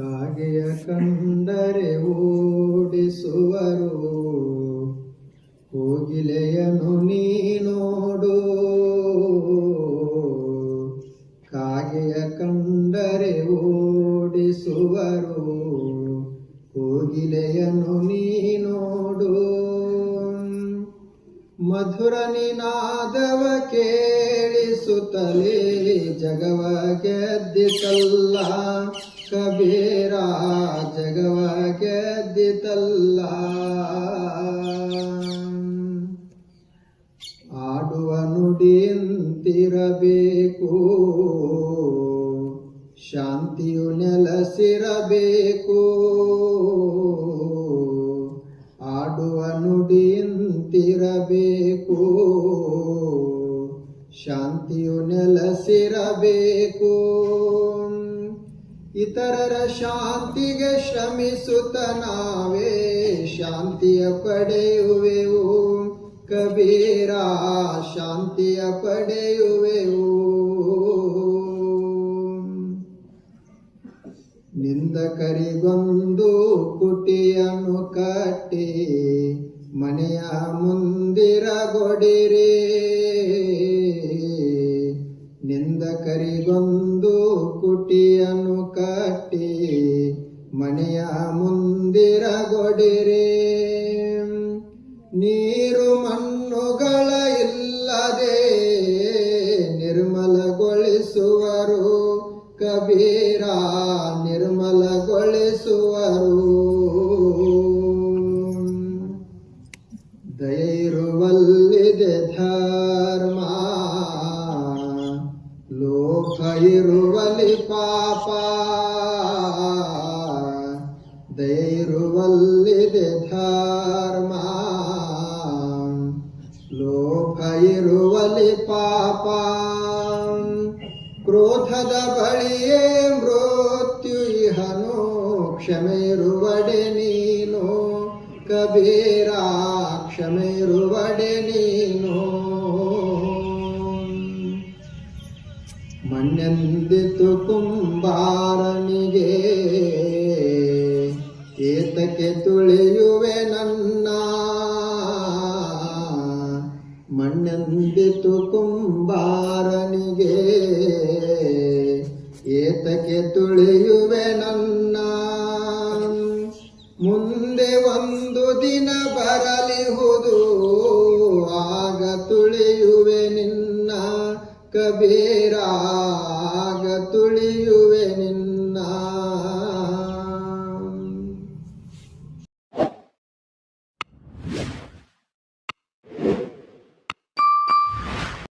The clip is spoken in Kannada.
ಕಾಗೆಯ ಕಂದರೆ ಓಡಿಸುವರು. ಕೋಗಿಲೆಯನು ನೀ ನೋಡು. ಕಾಗೆಯ ಕಂಡರೆ ಓಡಿಸುವರು. ಕೋಗಿಲೆಯನು ನೀ ಮಧುರ ನಿನಾದವ ಕೇಳಿಸುತ್ತಲೇ ಜಗವ ಗೆದ್ದಿತಲ್ಲ. ಕಬೀರ ಜಗವ ಗೆದ್ದಿತಲ್ಲ. ಆಡುವ ನುಡಿಯಂತಿರಬೇಕು ಶಾಂತಿಯು ನೆಲಸಿರಬೇಕು. ಆಡುವ ನುಡಿಯಂತಿರಬೇಕು ಶಾಂತಿಯು ನೆಲಸಿರಬೇಕು. ಇತರರ ಶಾಂತಿಗೆ ಶ್ರಮಿಸುತ್ತ ನಾವೇ ಶಾಂತಿಯ ಪಡೆಯುವೆವು. ಕಬೀರ, ಶಾಂತಿಯ ಪಡೆಯುವೆವು. ನಿಂದಕರಿಗೊಂದು ಕುಟಿಯನ್ನು ಕಟ್ಟಿ ಮನೆಯ ಮುಂದಿರಗೊಡಿರಿ ನಿಂದಕರಿಗೊಂದು ಕುಟಿಯನ್ನು ಕಟ್ಟಿ ಮನೆಯ ಮುಂದಿರಗೊಡಿರಿ. ನೀರು ಮಣ್ಣುಗಳ ಇಲ್ಲದೆ ನಿರ್ಮಲಗೊಳಿಸುವರು. ಕಬೀರ ನಿರ್ಮಲಗೊಳಿಸುವರು. वल्लिद धर्मा लोकैरुवलि पापा दैरुवल्लिद धर्मा लोकैरुवलि पापा क्रोधद बलिये मृत्यु इहनो क्षमेरुवडे नीनो कबीरा। ಇರುವಡೆ ನೀನು. ಮಣ್ಣೆಂದಿತು ಕುಂಬಾರನಿಗೆ, ಏತಕ್ಕೆ ತುಳಿಯುವೆ ನನ್ನ. ಮಣ್ಣೆಂದಿತು ಕುಂಬಾರನಿಗೆ, ಏತಕ್ಕೆ ತುಳಿಯುವೆ ನನ್ನ. ಮುಂದೆ ಒಂದು ದಿನ ಬರಲಿಹುದು ಆಗ ತುಳಿಯುವೆ ನಿನ್ನ ಕಬೀರ ಆಗ ತುಳಿಯುವೆ ನಿನ್ನ